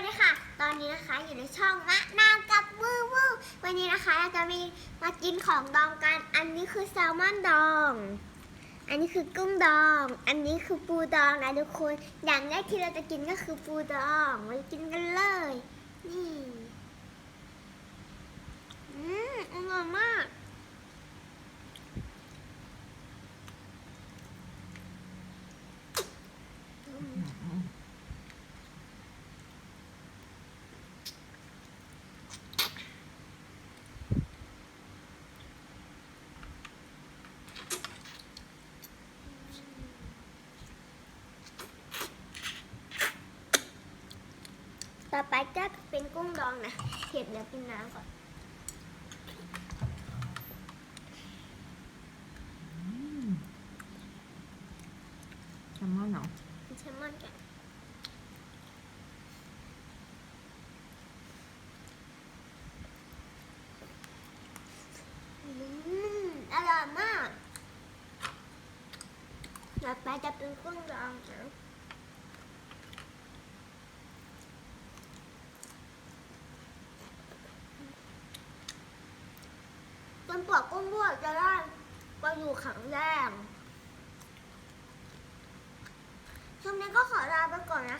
วัสดีค่ะ ตอนนี้นะคะอยู่ในช่องมะนาวกับวูวูวันนี้นะคะเราจะมีมากินของดองกัน อันนี้คือแซลมอนดอง อันนี้คือกุ้งดอง อันนี้คือปูดองนะทุกคน อย่างแรกที่เราจะกินก็คือปูดองมากินกันเลย นี่ อืมอร่อยมาก ต่อไปก็เป็นกุ้งดองนะเห็ดเดี๋ยวกินน้ำก่อนแซลมอนเหรอกินแซลมอนกันอืมอร่อยมากต่อไปจะเป็นกุ้งดองนะ จนปอกกุ้งบวยจะได้ไปอยู่ขังแรงช่วงนี้ก็ขอลาไปก่อนนะคะ